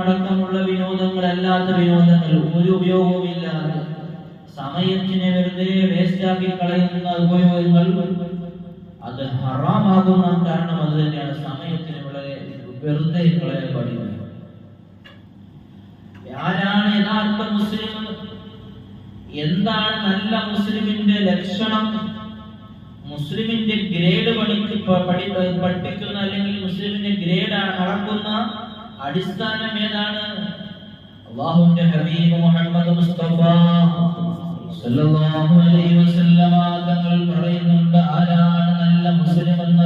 അടക്കമുള്ള വിനോദങ്ങളല്ലാത്ത വിനോദങ്ങൾ ഒരു ഉപയോഗവുമില്ലാതെ സമയത്തിനെ വെറുതെ വേസ്റ്റാക്കി കളയുന്ന ഉപയോഗങ്ങൾ അത് ഹറാമാകുന്ന കാരണം അത് തന്നെയാണ്. സമയത്തിന് വളരെ വെറുതെ കളയാൻ പാടില്ല. ആരാണ് യഥാർത്ഥ മുസ്ലിം? എന്താണ് നല്ല മുസ്ലിമിന്റെ ലക്ഷണം? മുസ്ലിമിന്റെ ഗ്രേഡ് പഠിക്ക് പ- പഠി പഠിപ്പിക്കുന്ന അല്ലെങ്കിൽ മുസ്ലിമിന്റെ ഗ്രേഡ് അളക്കുന്ന അടിസ്ഥാനം ഏതാണ്? അള്ളാഹുവിന്റെ ഹബീബ് മുഹമ്മദ് മുസ്തഫ സല്ലല്ലാഹു അലൈഹി വസല്ലമ തങ്ങൾ പറയുന്നുണ്ട് ആരാണ് നല്ല മുസ്ലിം എന്നറിയുമോ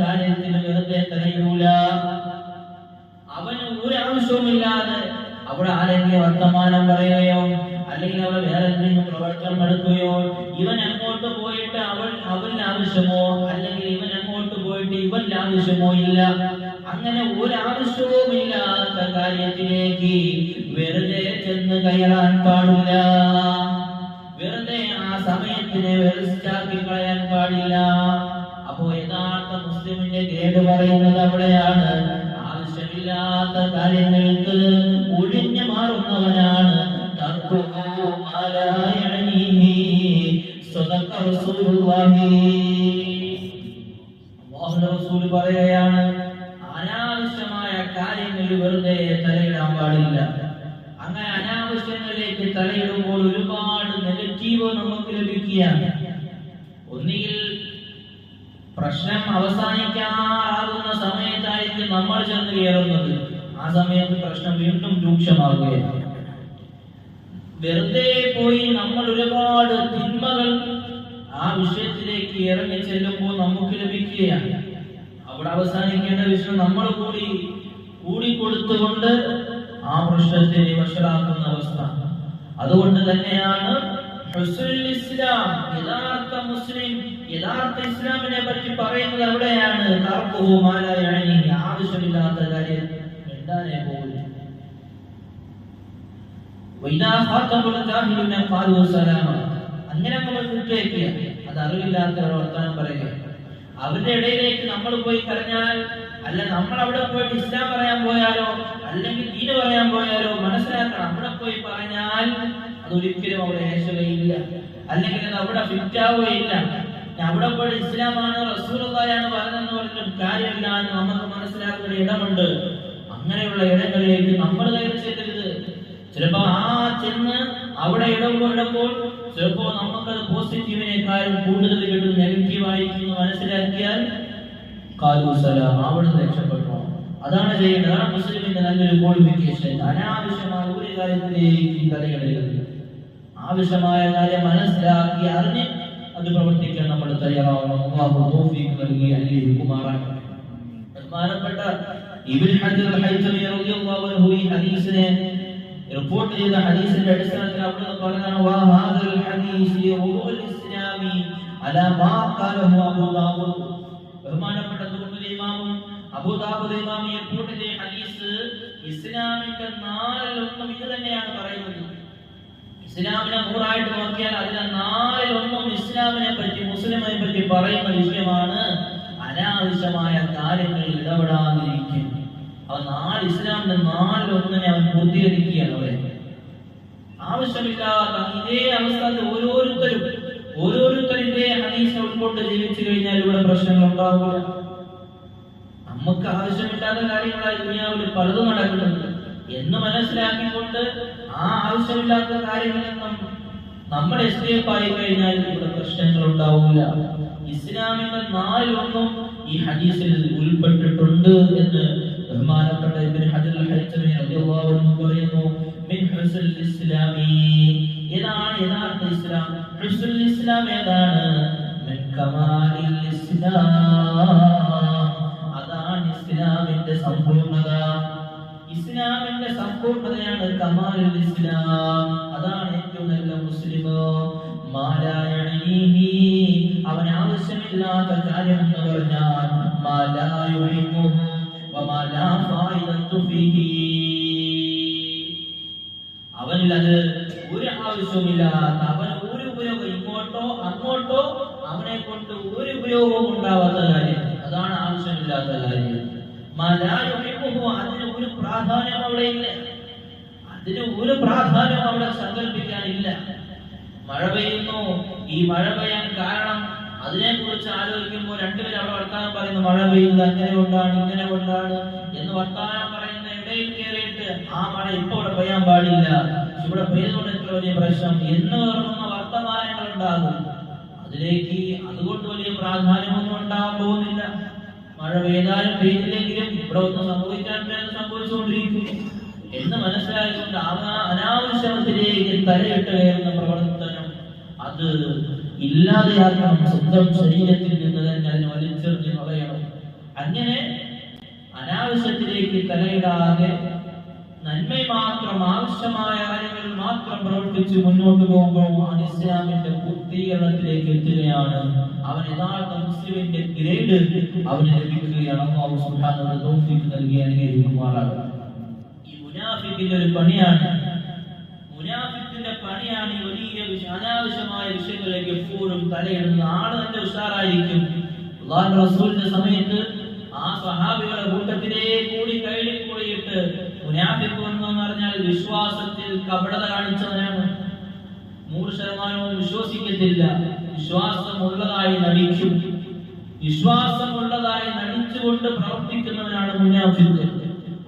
കാര്യത്തിന് വെറുതെ തലയൂല അവന് ഒരു ആവശ്യവുമില്ലാതെ അവിടെ ആരെങ്കിലും വർത്തമാനം പറയുകയോ അല്ലെങ്കിൽ അവൾ വേറെ എന്തെങ്കിലും പ്രവർത്തനം എടുക്കുകയോ ഇവൻ അങ്ങോട്ട് പോയിട്ട് അവൾ അവന് ആവശ്യമോ അല്ലെങ്കിൽ ഇവൻ അങ്ങോട്ട് പോയിട്ട് ഇവന്റെ ആവശ്യമോ ഇല്ല. അങ്ങനെ ഒരു ഇല്ലാത്ത കാര്യത്തിലേക്ക് വെറുതെ ചെന്ന് കയറാൻ പാടില്ല. വെറുതെ ആ സമയത്തിനെ വെറുസ്റ്റാക്കി കളയാൻ പാടില്ല. മുസ്ലിമിന്റെ കേട് പറയുന്നത് അവിടെയാണ്. ആവശ്യമില്ലാത്ത കാര്യങ്ങൾക്ക് ഒഴിഞ്ഞു മാറുന്നവനാണ്. തർക്കുഹു ചെന്ന് കയറുന്നത് ആ സമയത്ത് പ്രശ്നം വീണ്ടും രൂക്ഷമാകുകയാണ് വെറുതെ പോയി നമ്മൾ ഒരുപാട് തിന്മകൾ ആ വിഷയത്തിലേക്ക് ഇറങ്ങി ചെല്ലുമ്പോൾ നമുക്ക് ലഭിക്കുകയാണ്. അവിടെ അവസാനിക്കേണ്ട വിഷയം നമ്മൾ കൂടി കൂടിക്കൊടുത്തുകൊണ്ട് ആ പ്രശ്നത്തെ വഷളാക്കുന്ന അവസ്ഥ. അതുകൊണ്ട് തന്നെയാണ് ഇസ്ലാം യഥാർത്ഥ മുസ്ലിം യഥാർത്ഥ ഇസ്ലാമിനെ പറ്റി പറയുന്നത് എവിടെയാണ്. ആവശ്യമില്ലാത്ത കാര്യം മിണ്ടാനേ പോകില്ല അങ്ങനെ നമ്മൾ വിട്ടേക്കുക അത് അറിവില്ലാത്ത ഒരു വർത്തമാനം പറയുക. അവരുടെ ഇടയിലേക്ക് നമ്മൾ പോയി കഴിഞ്ഞാൽ അല്ല നമ്മൾ അവിടെ പോയിട്ട് ഇസ്ലാം പറയാൻ പോയാലോ അല്ലെങ്കിൽ ദീന് പറയാൻ പോയാലോ മനസ്സിലാക്കണം. അവിടെ പോയി പറഞ്ഞാൽ അതൊരിക്കലും അവിടെ ഏശുകയില്ല അല്ലെങ്കിൽ അത് അവിടെ ഫിറ്റാവുകയില്ല. അവിടെ പോയി ഇസ്ലാമാണ് റസൂലുള്ളാഹിയാണ് പറഞ്ഞതെന്ന് പറഞ്ഞിട്ട് കാര്യമില്ല എന്ന് നമുക്ക് മനസ്സിലാക്കുന്ന ഇടമുണ്ട്. അങ്ങനെയുള്ള ഇടങ്ങളിലേക്ക് നമ്മൾ കയറി ചെല്ലരുത്. ചിലപ്പോ ആ ചെന്ന് അവിടെ ഇടപെടുമ്പോൾ ചിലപ്പോ നമുക്കത് പോസിറ്റീവിനേക്കാളും കൂടുതൽ കിട്ടും നെഗറ്റീവ് ആയിരിക്കും എന്ന് മനസ്സിലാക്കിയാൽ അവിടെ രക്ഷപ്പെട്ടു. അതാണ് ചെയ്യേണ്ടത്. അതാണ് മുസ്ലിമിന്റെ നല്ലൊരു ക്വാളിഫിക്കേഷൻ അനാവശ്യമായ ഒരു കാര്യത്തിലേക്ക് തലയിടരുത് ആവശ്യമായ കാര്യം മനസ്സിലാക്കി അറിഞ്ഞ് അത് പ്രവർത്തിക്കാൻ നമ്മൾ തയ്യാറാവണം. അല്ലാഹു തൗഫീഖ് നൽകി അനുഗ്രഹിക്കുമാറാകട്ടെ. ബഹുമാനപ്പെട്ട ഇബ്നു ഹജർ ഹൈതമി റളിയല്ലാഹു അൻഹു ഈ ഹദീസിനെ റിപ്പോർട്ട് ചെയ്ത ഹദീസിന്റെ അടിസ്ഥാനത്തിൽ അവിടെ പറഞ്ഞാണ് വാ ഹാദൽ ഹദീസ് റുഉൽ ഇസ്ലാമി അലാ മാ ഖാലഹു അബൂ ദാവൂദ്. ബഹുമാനപ്പെട്ട തുർമുദി അബൂ ദാവൂദ് ഇമാം ഈ റിപ്പോർട്ട് ചെയ്ത ഹദീസ് ഇസ്ലാമിന്റെ നാലിലൊന്നും ഇത് തന്നെയാണ് പറയുന്നത്. ഇസ്ലാമിനെ നൂറായിട്ട് നോക്കിയാൽ അതിലെ നാലിലൊന്നും ഇസ്ലാമിനെ പറ്റി മുസ്ലിമിനെ പറ്റി പറയുന്ന വിഷയമാണ് അനാവശ്യമായ കാര്യങ്ങളിൽ ഇടപെടാതിരിക്കും അവൻ നാല് ഇസ്ലാമിന്റെ നാലിലൊന്നിനെ അവൻ പൂർത്തീകരിക്കുകയാണ് അവരെ. ആവശ്യമില്ലാത്ത ഇതേ അവസ്ഥ ഓരോരുത്തരും ഓരോരുത്തരും ഇതേ ഹദീസ് ഉൾക്കൊണ്ട് ജീവിച്ചു കഴിഞ്ഞാൽ ഇവിടെ പ്രശ്നങ്ങൾ ഉണ്ടാവില്ല. നമുക്ക് ആവശ്യമില്ലാത്ത കാര്യങ്ങളായി ദുനിയാവിൽ പലതും നടക്കുന്നുണ്ട്. എന്ന് മനസ്സിലാക്കിക്കൊണ്ട് ആ ആവശ്യമില്ലാത്ത കാര്യങ്ങളിൽ നിന്നും നമ്മൾ എസ്കേപ്പ് ആയി കഴിഞ്ഞാൽ ഇവിടെ പ്രശ്നങ്ങൾ ഉണ്ടാവില്ല ഇസ്ലാമിന്റെ നാലൊന്നും ഈ ഹദീസിൽ ഉൾപ്പെട്ടിട്ടുണ്ട് എന്ന് ബഹുമാനപ്പെട്ട ഇബ്നു റളിയല്ലാഹു അൻഹു പറയുന്നു മിൻ ഇസ്ലാമി ഇതാണ് ഇസ്ലാം? ഇസ്ലാം അതാണ് ഇസ്ലാമിന്റെ സമ്പൂർണത ഇസ്ലാമിന്റെ സമ്പൂർണതയാണ് കമാലുൽ ഇസ്ലാം. അതാണ് ഏറ്റവും നല്ല മുസ്ലിം. മാലായണീഹി അവൻ ആവശ്യമില്ലാത്ത കാര്യം എന്ന് പറഞ്ഞാൽ അവനിൽ അത് ഒരു ആവശ്യവുമില്ലാത്ത അവൻ ഒരു ഉപയോഗം ഇങ്ങോട്ടോ അങ്ങോട്ടോ അവനെ കൊണ്ട് ഒരു ഉപയോഗവും ഉണ്ടാവാത്ത കാര്യം. അതാണ് ആവശ്യമില്ലാത്ത കാര്യം. അതിന് ഒരു പ്രാധാന്യം അവിടെ ഇല്ല. അതിന് ഒരു പ്രാധാന്യം അവിടെ സങ്കല്പിക്കാനില്ല മഴ പെയ്യുന്നു. ഈ മഴ പെയ്യാൻ കാരണം അതിനെ കുറിച്ച് ആലോചിക്കുമ്പോൾ രണ്ടുപേരും അവിടെ വർത്താനം പറയുന്നു മഴ പെയ്യുന്നത് അങ്ങനെ കൊണ്ടാണ് ഇങ്ങനെ കൊണ്ടാണ് എന്ന് വർത്താനം പറയുന്ന ഇടയിൽ കയറിയിട്ട് ആ മഴ ഇപ്പൊ ഇവിടെ പെയ്യാൻ പാടില്ല. ഇവിടെ പെയ്തുകൊണ്ട് എത്ര വലിയ പ്രശ്നം? എന്ന് പറഞ്ഞ വർത്തമാനങ്ങൾ ഉണ്ടാകും അതിലേക്ക് അതുകൊണ്ട് വലിയ പ്രാധാന്യമൊന്നും ഉണ്ടാകാൻ പോകുന്നില്ല. മഴ പെയ്താലും പെയ്തില്ലെങ്കിലും ഇവിടെ ഒന്നും സംഭവിക്കാൻ സംഭവിച്ചുകൊണ്ടിരിക്കും എന്ന് മനസ്സിലായതുകൊണ്ട് അവ- അനാവശ്യത്തിലേക്ക് തലയിട്ട് കയറുന്ന പ്രവർത്തനം അത് ഇല്ലാതെയാക്കണം. സ്വന്തം ശരീരത്തിൽ നിന്ന് തന്നെ അതിനെ വലിച്ചെറിഞ്ഞ് കളയണം. അങ്ങനെ അനാവശ്യത്തിലേക്ക് തലയിടാതെ നന്മ മാത്രം ആവശ്യമായ കാര്യങ്ങൾ മാത്രം പ്രവർത്തിച്ച് മുന്നോട്ട് പോകുമ്പോൾ ഇസ്ലാമിന്റെ പൂർത്തീകരണത്തിലേക്ക് എത്തുകയാണ് അവൻ യഥാർത്ഥ മുസ്ലിമിന്റെ ഗ്രേഡ് അവന് ലഭിക്കുകയാണ് അള്ളാഹു സുബ്ഹാനഹു തൗഫീഖ് നൽകി അനുഗ്രഹിക്കുമാറാകട്ടെ ഈ മുനാഫിക്കിന്റെ ഒരു പണിയാണ് മുനാഫിക്കിന്റെ പണിയാണ് ഈ വലിയ അനാവശ്യമായ വിഷയങ്ങളിലേക്ക് എപ്പോഴും തലയിടുന്നത്. ആൾ തന്നെ ഉഷാറായിരിക്കും. റസൂലിന്റെ സമയത്ത് ആ സഹാബികളുടെ കൂട്ടത്തിലേ കൂടി കൈയിൽ കൂടിയിട്ട് മുനാഫിക്ക് എന്ന് പറഞ്ഞാൽ വിശ്വാസത്തിൽ കപടത കാണിച്ചവനാണ്. നൂറ് ശതമാനവും വിശ്വസിക്കത്തില്ല. വിശ്വാസമുള്ളതായി നടിക്കും. വിശ്വാസമുള്ളതായി നടിച്ചുകൊണ്ട് പ്രവർത്തിക്കുന്നവനാണ് മുനാഫിക്ക്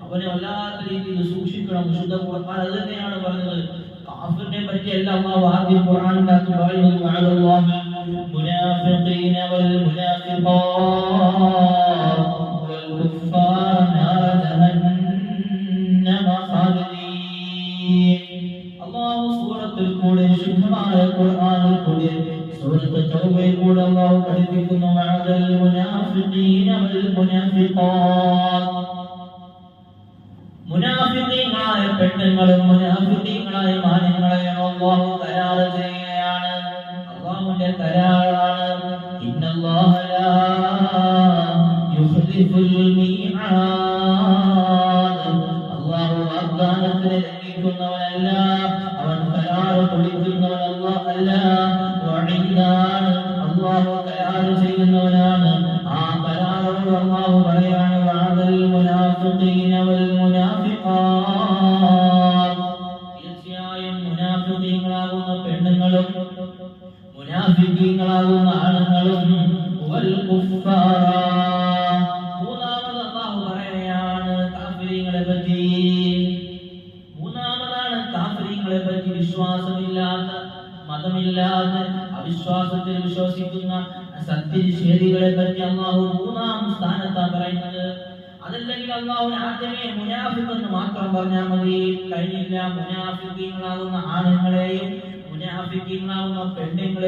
അവനെ വല്ലാത്ത രീതിയിൽ സൂക്ഷിക്കണം വിശുദ്ധ ഖുർആൻ അത് തന്നെയാണ് പറഞ്ഞത്. കാഫിറിനെ പറ്റിയല്ല അള്ളാഹു ആദ്യം ഖുർആനിനകത്ത് പറയുന്നത്. മുനാഫിഖീന വൽ മുനാഫിഖാത്ത് കൂടെ അള്ളാഹു പഠിപ്പിക്കുന്നു വഅദൽ മുനാഫിഖീന വൽ മുനാഫിഖാത്ത് മുനാഫിഖീങ്ങളായ പെണ്ണുങ്ങളും മുനാഫിഖീങ്ങളായ മാന്യങ്ങളെയും അള്ളാഹു കരാറ് ചെയ്യുകയാണ് الله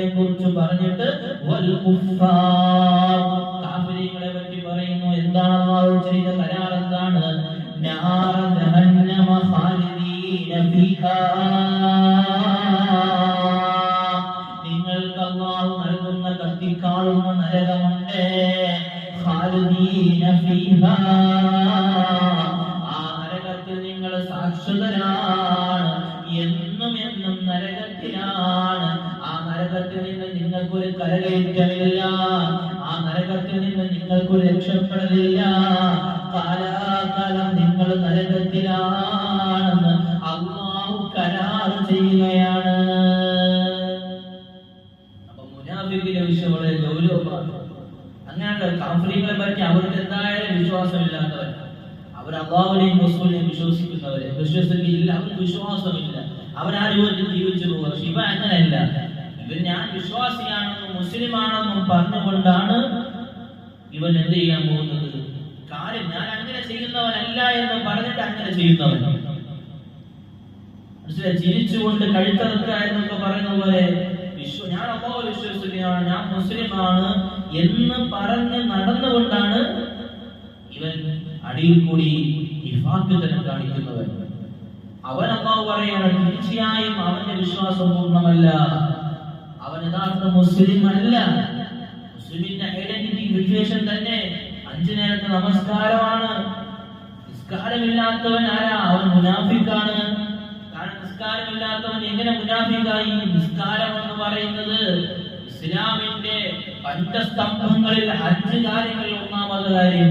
പെണ്ണുങ്ങളെയും കുറിച്ച് പറഞ്ഞിട്ട് വൽ കുഫാർ. കാഫിരീങ്ങളെ പറ്റി പറയുന്നു എന്താണ് അള്ളാഹു ചെയ്ത കരാർ? എന്താണ്? നാര ജഹന്നമ ഖാലിദീന ഫീഹാ. ചെയ്യുകയാണ്. അപ്പൊ മുനാഫിക്കിന്റെ അങ്ങനെയുള്ള പറ്റി അവർക്ക് എന്തായാലും വിശ്വാസമില്ലാത്തവർ അവർ അള്ളാഹുവിനെയും റസൂലിനെയും വിശ്വസിക്കുന്നവർ വിശ്വസിക്കില്ല അവർക്ക് വിശ്വാസമില്ല. അവരാ രൂപത്തിൽ ജീവിച്ചു പോകുക ഇവ അങ്ങനെയല്ല. ഇവൻ ഞാൻ വിശ്വാസിയാണെന്നും മുസ്ലിമാണെന്നും പറഞ്ഞുകൊണ്ടാണ് ഇവൻ എന്ത് ചെയ്യാൻ പോകുന്നത്? കാര്യം ഞാൻ അങ്ങനെ ചെയ്യുന്നവനല്ല എന്ന് പറഞ്ഞിട്ട് അങ്ങനെ ചെയ്യുന്നവൻ. ചിരിച്ചുകൊണ്ട് കഴുത്തറക്കുക എന്നൊക്കെ പറയുന്ന പോലെ വിശ്വ ഞാൻ അമ്മാവ് വിശ്വസിക്കുകയാണ് ഞാൻ മുസ്ലിമാണ് എന്ന് പറഞ്ഞ് നടന്നുകൊണ്ടാണ് ഇവൻ അടിയിൽ കൂടി ഇഫാക്ക് തന്നെ കാണിക്കുന്നവൻ അവൻ അമ്മാവ് പറയാണ് തീർച്ചയായും അവന്റെ വിശ്വാസം പൂർണമല്ല. അവൻ യഥാർത്ഥ മുസ്ലിം അല്ല. മുസ്ലിമിന്റെ ഐഡന്റിറ്റി വിശേഷം തന്നെ അഞ്ചു നേരത്തെ നമസ്കാരമാണ്. നിസ്കാരമില്ലാത്തവൻ ആരാ? അവൻ മുനാഫിക്കാണ്. നിസ്കാരമില്ലാത്തവൻ എങ്ങനെ മുനാഫിക്കായി നിസ്കാരം എന്ന് പറയുന്നത്? ഇസ്ലാമിന്റെ പഞ്ചസ്തംഭങ്ങളിൽ അഞ്ച് കാര്യങ്ങളിൽ ഒന്നാമത് കാര്യം.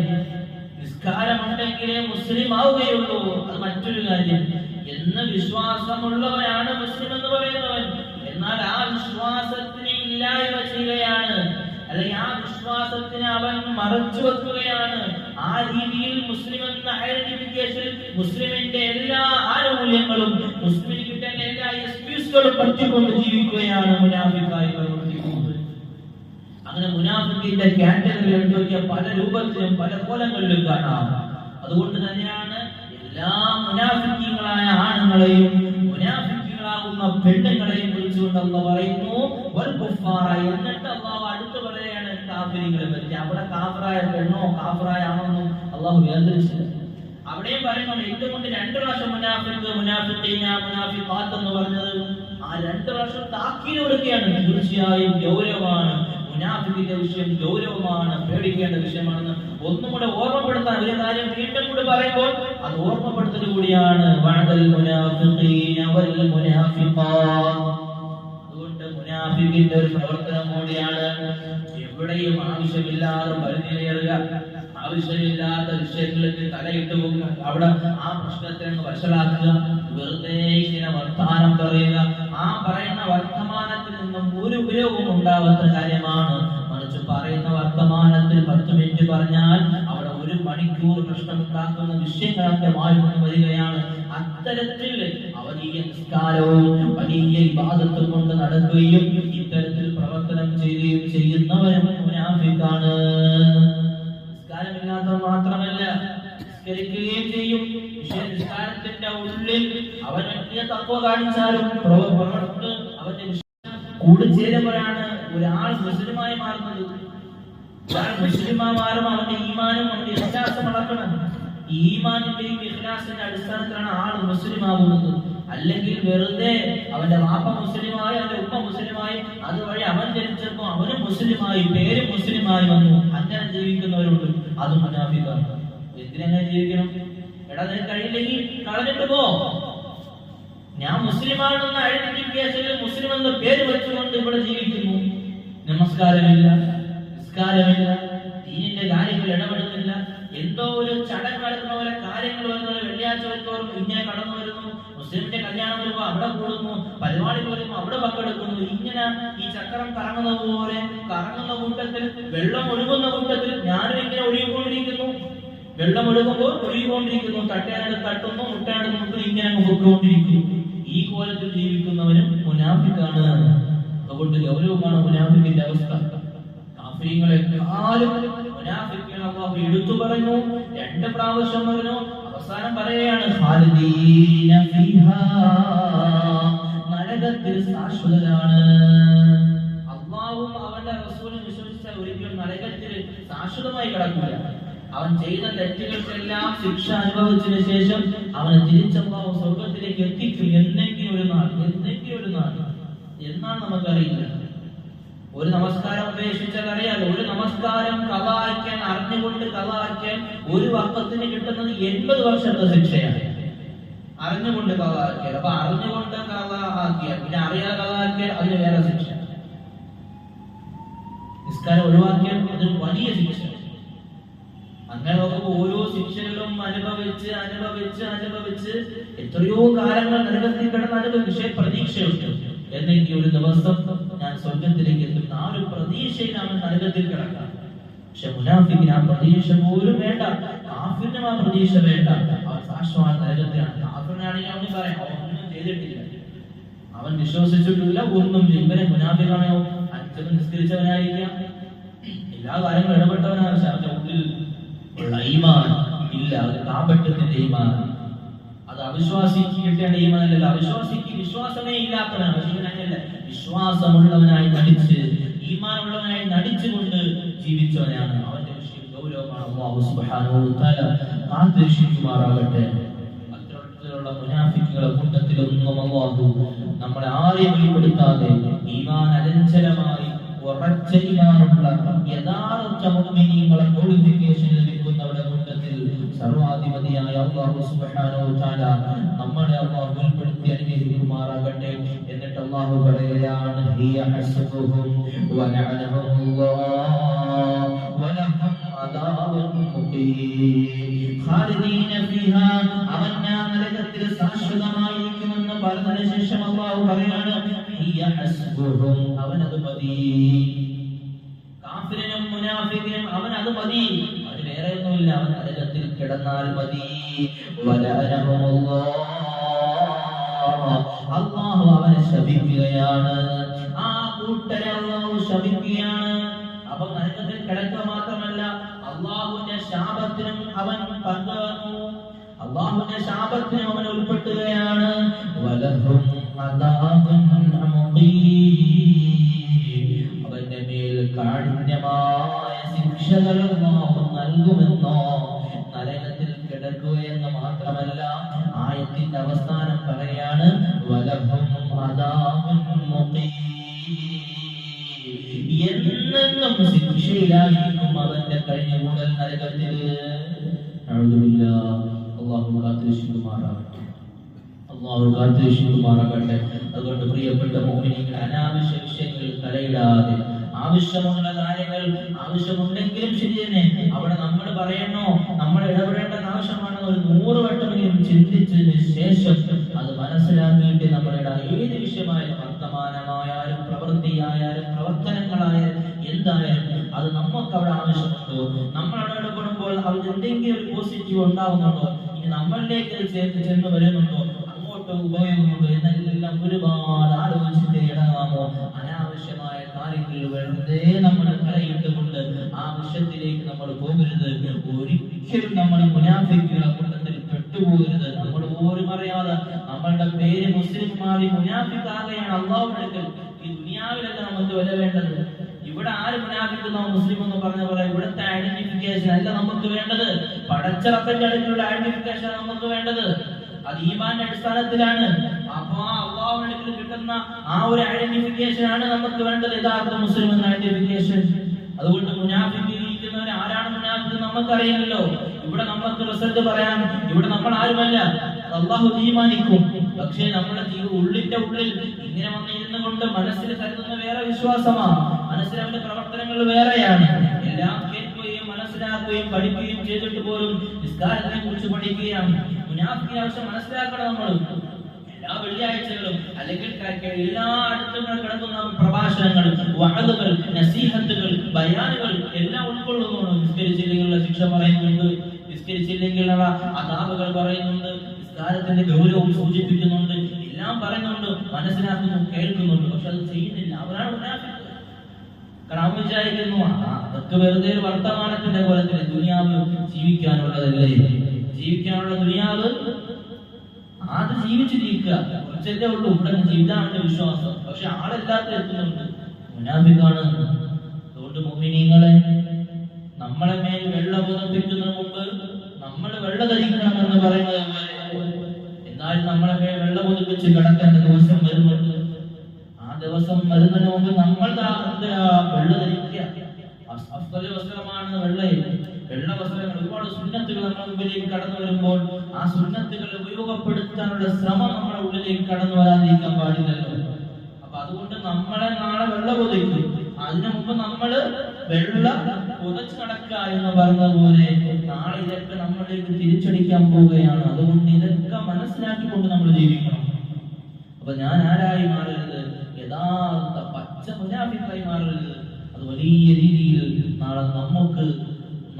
നിസ്കാരമുണ്ടെങ്കിലേ മുസ്ലിം ആവുകയുള്ളൂ. അത് മറ്റൊരു കാര്യം. എന്ന് വിശ്വാസമുള്ളവനാണ് മുസ്ലിം എന്ന് പറയുന്നവൻ. എന്നാൽ ആ വിശ്വാസത്തിന് ഇല്ലായ്മ ചെയ്യുകയാണ്. അല്ലെങ്കിൽ ആ വിശ്വാസത്തിനെ അവൻ മറച്ചു വെക്കുകയാണ് ആ രീതിയിൽ മുസ്ലിം എന്ന ഐഡന്റിഫിക്കേഷൻ മുസ്ലിമിന്റെ എല്ലാ ആനുകൂല്യങ്ങളും മുസ്ലിമിന് കിട്ടുന്ന എല്ലാ എക്സ്ക്യൂസുകളും പറ്റിക്കൊണ്ട് ജീവിക്കുകയാണ് മുനാഫിക്കായി പ്രവർത്തിക്കുന്നത്. അങ്ങനെ മുനാഫിക്കിന്റെ കാറ്റഗറി എടുത്തു നോക്കിയാൽ പല രൂപത്തിലും പല കോലങ്ങളിലും കാണാം. അതുകൊണ്ട് തന്നെയാണ് എല്ലാ മുനാഫിക്കുകളായ ആണുങ്ങളെയും മുനാഫിക്കുകളാകുന്ന പെണ്ണുങ്ങളെയും കുറിച്ചുകൊണ്ട് അള്ള പറയുന്നു എന്നിട്ട് അള്ളാഹു അടുത്ത് പറയുകയാണ് കാഫിരികളെ പറ്റി അവിടെ കാഫറായ പെണ്ണോ കാഫറായ അള്ളാഹു വേർതിരിച്ചില്ല. അവിടെയും പറയുന്നുണ്ട് ഇതുകൊണ്ട് രണ്ടു പ്രാവശ്യം മുനാഫിക്ക് മുനാഫിത്തീന മുനാഫിഖാത്ത് എന്ന് പറഞ്ഞത് ആ രണ്ട് പ്രാവശ്യം താക്കീൽ കൊടുക്കുകയാണ്. തീർച്ചയായും ഗൗരവമാണ്. മുനാഫിക്കിന്റെ വിഷയം ഗൗരവമാണ് പേടിക്കേണ്ട വിഷയമാണെന്ന് ഒന്നും കൂടെ ഓർമ്മപ്പെടുത്താൻ ഒരു കാര്യം വീണ്ടും കൂടി പറയുമ്പോൾ അത് ഓർമ്മപ്പെടുത്തൽ കൂടിയാണ്. അതുകൊണ്ട് മുനാഫിക്കിന്റെ ഒരു പ്രവർത്തനം കൂടിയാണ് എവിടെയും ആവശ്യമില്ലാതെ പരിധിയേറുക ആവശ്യമില്ലാത്ത വിഷയങ്ങളിലേക്ക് തലയിട്ട് പോകുക അവിടെ ആ പ്രശ്നത്തെ ഒന്ന് വഷളാക്കുക വെറുതെ ഇങ്ങനെ വർത്തമാനം പറയുക. ആ പറയുന്ന വർത്തമാനത്തിൽ നിന്നും ഒരു ഉപയോഗവും ഉണ്ടാവാത്ത കാര്യമാണ്. മറിച്ച് പറയുന്ന വർത്തമാനത്തിൽ പത്ത് മിനിറ്റ് പറഞ്ഞാൽ അവിടെ ഒരു മണിക്കൂർ പ്രശ്നമുണ്ടാക്കുന്ന വിഷയങ്ങളൊക്കെ മാറി വരികയാണ്. അത്തരത്തിൽ അവനീയ നിസ്കാരവും വലിയ വിവാദത്തും കൊണ്ട് നടക്കുകയും മുനാഫിക്കാണ് നിസ്കാരമില്ലാത്തവർ മാത്രമല്ല നിസ്കരിക്കുകയും ചെയ്യും. പക്ഷേ നിസ്കാരത്തിന്റെ ഉള്ളിൽ അവൻ എത്തിയ തത്വ കാണിച്ചാലും പ്രവ- അവന്റെ വിശ്വാസം കൂടി ചേരുമ്പോഴാണ് ഒരാൾ മുസ്ലിമായി മാറുന്നത്. ഒരാൾ മുസ്ലിമായി മാറും അവന്റെ ഈമാനും അവന്റെ വിശ്വാസം വളർത്തണം ഈമാനിന്റെയും ഇഖ്ലാസിന്റെ അടിസ്ഥാനത്തിലാണ് ആൾ മുസ്ലിം ആകുന്നത് അല്ലെങ്കിൽ വെറുതെ അവന്റെ വാപ്പ മുസ്ലിമായി അവന്റെ ഉപ്പ മുസ്ലിമായി അതുവഴി അവൻ ജനിച്ചപ്പോ അവനും മുസ്ലിമായി പേര് മുസ്ലിമായി വന്നു. അങ്ങനെ ജീവിക്കുന്നവരുണ്ട്. അത് മുനാഫിക്കാണ്. എന്തിനങ്ങനെ ജീവിക്കണം? എടാ നിനക്ക് കഴിയില്ലെങ്കിൽ കളഞ്ഞിട്ട് പോ. ഞാൻ മുസ്ലിമാണെന്ന ഐഡന്റിഫിക്കേഷനിൽ മുസ്ലിം എന്ന പേര് വെച്ചുകൊണ്ട് ഇവിടെ ജീവിക്കുന്നു. നമസ്കാരമില്ല. നിസ്കാരമില്ല. ദീനിന്റെ കാര്യങ്ങൾ ഇടപെടുന്നില്ല. എന്തോ ഒരു ചടങ്ങ് നടക്കുന്ന പോലെ കാര്യങ്ങൾ വരുന്ന വെള്ളിയാഴ്ച വരുന്നവരും ഇങ്ങനെ കടന്നു മുസ്ലിമിന്റെ കല്യാണം വരുമ്പോ അവിടെ കൂടുന്നു പരിപാടി വരുമ്പോ അവിടെ പങ്കെടുക്കുന്നു. ഇങ്ങനെ ഈ ചക്രം കറങ്ങുന്ന പോലെ കറങ്ങുന്ന കൂട്ടത്തിൽ വെള്ളം ഒഴുകുന്ന കൂട്ടത്തിൽ ഞാനും ഇങ്ങനെ ഒഴുകിക്കൊണ്ടിരിക്കുന്നു. വെള്ളം ഒഴുകുമ്പോൾ ഒഴുകിക്കൊണ്ടിരിക്കുന്നു. തട്ടയാനടുത്ത് തട്ടുന്നു മുട്ടയാനടുത്ത് മുട്ടുന്നു ഇങ്ങനെ അങ്ങ് പൊയ്ക്കൊണ്ടിരിക്കുന്നു. ഈ കോലത്തിൽ ജീവിക്കുന്നവനും മുനാഫിക്കാണ്. അതുകൊണ്ട് ഗൗരവമാണ് മുനാഫിക്കിന്റെ അവസ്ഥ. അള്ളാഹു എടുത്തു പറഞ്ഞു രണ്ട് പ്രാവശ്യം പറഞ്ഞു അവസാനം പറയുകയാണ് നരകത്തിൽ ശാശ്വതരാണ് അള്ളാഹും അവന്റെ റസൂലും വിശ്വസിച്ച ഒരിക്കലും നരകത്തിൽ ശാശ്വതമായി കിടക്കില്ല. അവൻ ചെയ്ത തെറ്റുകൾക്കെല്ലാം ശിക്ഷ അനുഭവിച്ചതിന് ശേഷം അവനെ തിരിച്ചല്ലാഹു സ്വർഗത്തിലേക്ക് എത്തിക്കും എന്നെങ്കിലും ഒരു നാൾ എന്നെങ്കിലും ഒരു നാൾ. എന്നാണ് നമുക്കറിയില്ല. ഒരു നമസ്കാരം ഉപേക്ഷിച്ചാൽ ഒരു നമസ്കാരം കലാക്കാൻ അറിഞ്ഞുകൊണ്ട് കലാക്കാൻ ഒരു വർഷത്തിന് കിട്ടുന്നത് എൺപത് വർഷത്തെ ശിക്ഷയാണ്. അറിഞ്ഞുകൊണ്ട് കലാക്കിയാൽ അപ്പൊ അറിഞ്ഞുകൊണ്ട് കലാക്കിയാൽ പിന്നെ അറിയാ കലാക്കിയാൽ അതിന് വേറെ ശിക്ഷ. നിസ്കാരം ഒഴിവാക്കിയാൽ അതൊരു വലിയ ശിക്ഷ. അങ്ങനെ നോക്കുമ്പോൾ ഓരോ ശിക്ഷകളും അനുഭവിച്ച് അനുഭവിച്ച് അനുഭവിച്ച് എത്രയോ കാലങ്ങൾ നരകത്തിൽ കിടന്ന് അനുഭവിച്ച് പ്രതീക്ഷയുണ്ട്. എന്നെങ്കിൽ ഒരു ദിവസം ഞാൻ സ്വർഗത്തിലേക്ക് എത്തും ആ ഒരു പ്രതീക്ഷയിലാണ് നരകത്തിൽ കിടക്കുക പക്ഷെ മുനാഫിക്കിന് ആ പ്രതീക്ഷ പോലും വേണ്ട. കാഫിനും ആ പ്രതീക്ഷ വേണ്ട. അവൻ സാക്ഷമായ നരകത്തിലാണ്. കാഫിനാണെങ്കിൽ അവന് പറയാം ഒന്നും ചെയ്തിട്ടില്ല. അവൻ വിശ്വസിച്ചിട്ടില്ല ഒന്നും ഇവനെ മുനാഫിക്കാണോ? അച്ഛനും നിസ്കരിച്ചവനായിരിക്കാം. എല്ലാ കാര്യങ്ങളും ഇടപെട്ടവനാണ്. പക്ഷെ അവന്റെ ഉള്ളിൽ ഉള്ള ഈമാൻ ഇല്ല. കാപട്യത്തിന്റെ ഈമാൻ. അത് അവിശ്വാസിക്ക് കിട്ടേണ്ട ഈമാനല്ല അവിശ്വാസിക്ക് വിശ്വാസമേ ഇല്ലാത്തവനാണ്. പക്ഷെ ഇവൻ അങ്ങനെയല്ല. വിശ്വാസമുള്ളവനായി നടിച്ച് ഈമാനുള്ളവനായി നടിച്ചുകൊണ്ട് ജീവിച്ചവനാണ് അവന്റെ വിഷയം ഗൗരവമാണ് അല്ലാഹു സുബ്ഹാനഹു തആല കാത്തിരക്ഷിക്കുമാറാകട്ടെ. അത്തരത്തിലുള്ള മുനാഫിക്കുകളെ കൂട്ടത്തിലൊന്നും അല്ലാഹു നമ്മളെ ആരെയും വെളിപ്പെടുത്താതെ ഈമാൻ അലഞ്ചലമായി ഉറച്ച ഈമാനുള്ള യഥാർത്ഥ മുഅ്മിനീങ്ങളെ ക്വാളിഫിക്കേഷൻ സർവാധിപതിയായ അള്ളാഹു സുബ്ഹാനഹു വതആല തആല നമ്മളെ അള്ളാഹു ഉൾപ്പെടുത്തി അനുഗ്രഹിക്കുമാറാകട്ടെ. എന്നിട്ട് അള്ളാഹു പറയുകയാണ് ഹിയ ഹസ്ബുഹും വലഅനഹുല്ലാഹ് അവൻ പറഞ്ഞതിന് ശേഷം ഹിയ മതി. കാഫിരിനും മുനാഫിക്കിനും അത് ഒന്നുമില്ല അവൻ നരകത്തിൽ കിടന്നാൽ മതി. അള്ളാഹു അവനെ ശപിക്കുകയാണ്. ആ കൂട്ടരെ അള്ളാഹു ശപിക്കുകയാണ്. അപ്പൊ നരകത്തിൽ കിടക്കുക മാത്രമല്ല അള്ളാഹുവിന്റെ ശാപത്തിനും അവൻ പങ്കുവന്നു അള്ളാഹുവിന്റെ ശാപത്തിനും അവൻ മുഖീം. അവന്റെ മേൽ കാഠിന്യമായ ശിക്ഷകൾ നൽകുമെന്നോ ആയത്തിന്റെ അവസാനം പറയാണ്. എന്നെന്നും ശിക്ഷയിലായിരിക്കും അവന്റെ നരകത്തിൽ. കാത്തിരക്ഷിക്കുമാറാകട്ടെ. അള്ളാഹു കാത്തിരക്ഷിക്കുമാറാകട്ടെ. അതുകൊണ്ട് പ്രിയപ്പെട്ട മോഹിനികൾ അനാവശ്യ വിഷയങ്ങൾ തലയിടാതെ ആവശ്യമുള്ള കാര്യങ്ങൾ ആവശ്യമുണ്ടെങ്കിലും ശരി തന്നെ അവിടെ നമ്മൾ പറയണോ നമ്മൾ ഇടപെടേണ്ടത് ആവശ്യമാണോ ഒരു നൂറ് വട്ടമെങ്കിലും ചിന്തിച്ചതിന് ശേഷം അത് മനസ്സിലാക്കിയിട്ട് നമ്മളുടെ ഏത് വിഷയമായാലും വർത്തമാനമായാലും പ്രവൃത്തിയായാലും പ്രവർത്തനങ്ങളായാലും എന്തായാലും അത് നമുക്ക് അവിടെ ആവശ്യമുണ്ടോ? നമ്മൾ ഇടപെടുമ്പോൾ അവിടെ എന്തെങ്കിലും ഒരു പോസിറ്റീവ് ഉണ്ടാവുന്നുണ്ടോ? ഇനി നമ്മളിലേക്ക് ചേർത്ത് ചെന്ന് വരുന്നുണ്ടോ? അങ്ങോട്ട് ഉപയോഗമുണ്ടോ? എന്നെല്ലാം ഒരുപാട് ആലോചിച്ചിട്ട് ഇടങ്ങാമോ? അനാവശ്യമായ കാര്യങ്ങളിൽ വെറുതെ നമ്മൾ കളയിട്ടുകൊണ്ട് ആ വിഷയത്തിലേക്ക് നമ്മൾ പോകരുത്. ഒരിക്കലും നമ്മൾ മുനാഫിക്കുകളെ കൂട്ടത്തിൽ പെട്ടുപോകരുത്. നമ്മൾ നമ്മളുടെ പേര് മുസ്ലിം മാറി മുനാഫിക്കാകെയാണ് അള്ളാഹുവിനടുക്കൽ ഈ ദുനിയാവിലല്ല നമുക്ക് വില വേണ്ടത്. ഇവിടെ ആര് മുനാഫിക്കുന്ന മുസ്ലിം എന്ന് പറഞ്ഞ പോലെ ഇവിടുത്തെ ഐഡന്റിഫിക്കേഷൻ അല്ല നമുക്ക് വേണ്ടത്. പടച്ചറപ്പന്റെ അടുത്തുള്ള ഐഡന്റിഫിക്കേഷൻ നമുക്ക് വേണ്ടത്. അത് ഈമാന്റെ അടിസ്ഥാനത്തിലാണ്. അപ്പൊ ആ അള്ളാഹുവിനടുക്കൽ കിട്ടുന്ന ആ ഒരു ഐഡന്റിഫിക്കേഷൻ ആണ് നമുക്ക് വേണ്ടത്. യഥാർത്ഥ മുസ്ലിം എന്ന ഐഡന്റിഫിക്കേഷൻ അതുകൊണ്ട് മുനാഫിക്കുന്നവർ ആരാണ് മുനാഫിക്ക് നമുക്കറിയില്ലല്ലോ. ഇവിടെ നമുക്ക് റിസൾട്ട് പറയാം. ഇവിടെ നമ്മൾ ആരുമല്ല. അള്ളാഹു തീരുമാനിക്കും. പക്ഷേ നമ്മുടെ ജീവ ഉള്ളിന്റെ ഉള്ളിൽ ഇങ്ങനെ വന്നിരുന്നു കൊണ്ട് മനസ്സിൽ കരുതുന്ന വേറെ വിശ്വാസമാണ് മനസ്സിൽ അവന്റെ പ്രവർത്തനങ്ങൾ വേറെയാണ്. എല്ലാം കേൾക്കുകയും മനസ്സിലാക്കുകയും പഠിക്കുകയും ചെയ്തിട്ട് പോലും നിസ്കാരത്തിനെ കുറിച്ച് പഠിക്കുകയാണ്. മുനാഫിക്ക് ആവശ്യം മനസ്സിലാക്കണം നമ്മൾ. എല്ലാ വെള്ളിയാഴ്ചകളും അല്ലെങ്കിൽ എല്ലാ അടുത്തും കിടക്കുന്ന പ്രഭാഷണങ്ങൾ വഅദുകൾ നസീഹത്തുകൾ ബയാനുകൾ എല്ലാം ഉൾക്കൊള്ളുന്നുണ്ട് നിസ്കരിച്ചില്ലെങ്കിലുള്ള ശിക്ഷ പറയുന്നുണ്ട്. നിസ്കരിച്ചില്ലെങ്കിലുള്ള അതാപുകൾ പറയുന്നുണ്ട്. നിസ്കാരത്തിന്റെ ഗൗരവം സൂചിപ്പിക്കുന്നുണ്ട് എല്ലാം പറയുന്നുണ്ട് മനസ്സിലാക്കുന്നു കേൾക്കുന്നുണ്ട് പക്ഷെ അത് ചെയ്യുന്നില്ല. അവരാണ് കാരണം വിചാരിക്കുന്നു "ആ, അതൊക്കെ വെറുതെ ഒരു വർത്തമാനത്തിന്റെ കോലത്തിൽ ദുനിയാവ് ജീവിക്കാനുള്ളതല്ലേ ജീവിക്കാനുള്ള ദുനിയാവ് അത് ജീവിച്ച് ജീവിക്കുക. കുറച്ചല്ലേ ഉള്ളൂ ഇവിടെ വിശ്വാസം. പക്ഷെ ആളെല്ലാത്ത എത്തുന്നുണ്ട് മുനാഫിക്കാണ്. അതുകൊണ്ട് മോഹിനിങ്ങളെ നമ്മളെ മേൽ വെള്ളം പുതപ്പിക്കുന്നതിന് മുമ്പ് നമ്മൾ വെള്ള ധരിക്കണമെന്ന് പറയുന്നത് പോലെ എന്നാൽ നമ്മളെ വെള്ളം വെള്ള കിടക്കേണ്ട ദിവസം വരുന്നുണ്ട്. ആ ദിവസം വരുന്നതിന് മുമ്പ് നമ്മൾ വെള്ളം ധരിക്കുക. അഫ്ദൽ വസ്ത്രമാണ് വെള്ളയിൽ വെള്ള വസ്ത്രങ്ങൾ ഒരുപാട് സുന്നത്തുകൾ നമ്മുടെ മുമ്പിലേക്ക് കടന്നു വരുമ്പോൾ ആ സുന്നത്തുകൾ ഉപയോഗപ്പെടുത്താനുള്ള ശ്രമം നമ്മുടെ ഉള്ളിലേക്ക് കടന്നു വരാതിരിക്കാൻ പാടില്ലല്ലോ. അപ്പൊ അതുകൊണ്ട് നമ്മളെ നാളെ വെള്ളം പൊതിക്കും അതിനു മുമ്പ് നമ്മൾ വെള്ള പുതച്ച് നടക്കുക എന്ന് പറഞ്ഞ പോലെ നാളെ ഇതൊക്കെ നമ്മളിലേക്ക് തിരിച്ചടിക്കാൻ പോവുകയാണ്. അതുകൊണ്ട് ഇതൊക്കെ മനസ്സിലാക്കിക്കൊണ്ട് നമ്മൾ ജീവിക്കണം. അപ്പൊ ഞാൻ ആരായി മാറരുത്? യഥാർത്ഥ പച്ച മുനാഫിക്കായി മാറരുത്. അത് വലിയ രീതിയിൽ നാളെ നമുക്ക്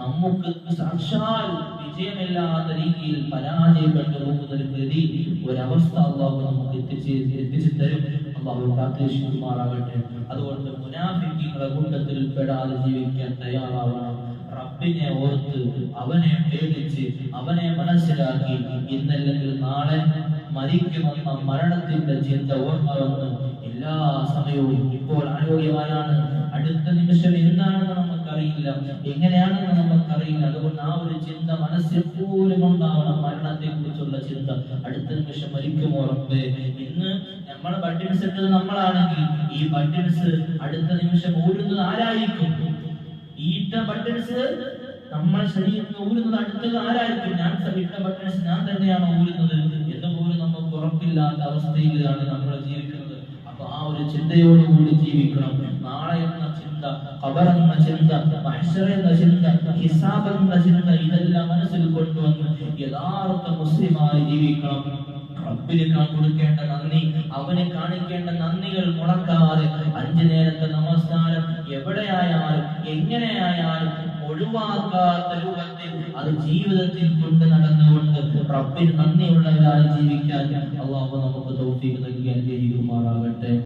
നമുക്ക് സാക്ഷാൽ വിജയമില്ലാത്ത രീതിയിൽ പരാജയപ്പെട്ടു പോകുന്നൊരു ഗതി ഒരവസ്ഥ അള്ളാഹു നമുക്ക് എത്തിച്ച് എത്തിച്ചു തരും. അള്ളാഹു കാത്തിരിക്കുമാറാകട്ടെ അതുകൊണ്ട് മുനാഫിക്കുകളെ കൂട്ടത്തിൽ പെടാതെ ജീവിക്കാൻ തയ്യാറാവണം. റബ്ബിനെ ഓർത്ത് അവനെ പേടിച്ച് അവനെ മനസ്സിലാക്കി ഇന്നല്ലെങ്കിൽ നാളെ മരിക്കുമെന്ന മരണത്തിന്റെ ചിന്ത ഓർമ്മ എല്ലാ സമയവും ഇപ്പോൾ ആരോഗ്യവാനാണ് അടുത്ത നിമിഷം എന്താണെന്ന് നമുക്കറിയില്ല. എങ്ങനെയാണെന്ന് നമുക്കറിയില്ല. അതുകൊണ്ട് ആ ഒരു ചിന്ത മനസ്സിൽ പോലും ഉണ്ടാവണം. മരണത്തെ കുറിച്ചുള്ള ചിന്ത. അടുത്ത നിമിഷം മരിക്കുമോ റബ്ബേ? ഇന്ന് നമ്മളെ ബട്ടിൻസ് ഇട്ടത് നമ്മളാണെങ്കിൽ ഈ ബട്ടിൻസ് അടുത്ത നിമിഷം ഊരുന്നത് ആരായിരിക്കും? ഈട്ട ബട്ടൺസ് നമ്മളെ ശരീരത്തിൽ ഊരുന്നത് അടുത്തത് ആരായിരിക്കും? ഞാൻ ഇട്ട ബട്ടൺസ് ഞാൻ തന്നെയാണ് ഊരുന്നത്? എന്ന് പോലും നമുക്ക് ഉറപ്പില്ലാത്ത അവസ്ഥയിലാണ് നമ്മൾ ജീവിക്കുന്നത്. അപ്പൊ ആ ഒരു ചിന്തയോടുകൂടി ജീവിക്കണം. നാളെ എന്ന ചിന്ത കബർ എന്ന ചിന്ത മഹ്ശർ എന്ന ചിന്ത ഹിസാബ് എന്ന ചിന്ത ഇതെല്ലാം മനസ്സിൽ കൊണ്ടുവന്ന് യഥാർത്ഥ മുസ്ലിമായി ജീവിക്കണം. റബ്ബിന് കൊടുക്കേണ്ട നന്ദി. അവന് കാണിക്കേണ്ട നന്ദികൾ മുടക്കാതെ അഞ്ചു നേരത്തെ നമസ്കാരം എവിടെയായാലും എങ്ങനെയായാലും ഒഴിവാക്കാത്ത രൂപത്തിൽ അത് ജീവിതത്തിൽ കൊണ്ട് നടന്നുകൊണ്ട് റബ്ബിന് നന്ദിയുള്ളവരായി ജീവിക്കാൻ അള്ളാഹു നമുക്ക് തൗഫീഖ് നൽകി അനുഗ്രഹിക്കുമാറാകട്ടെ.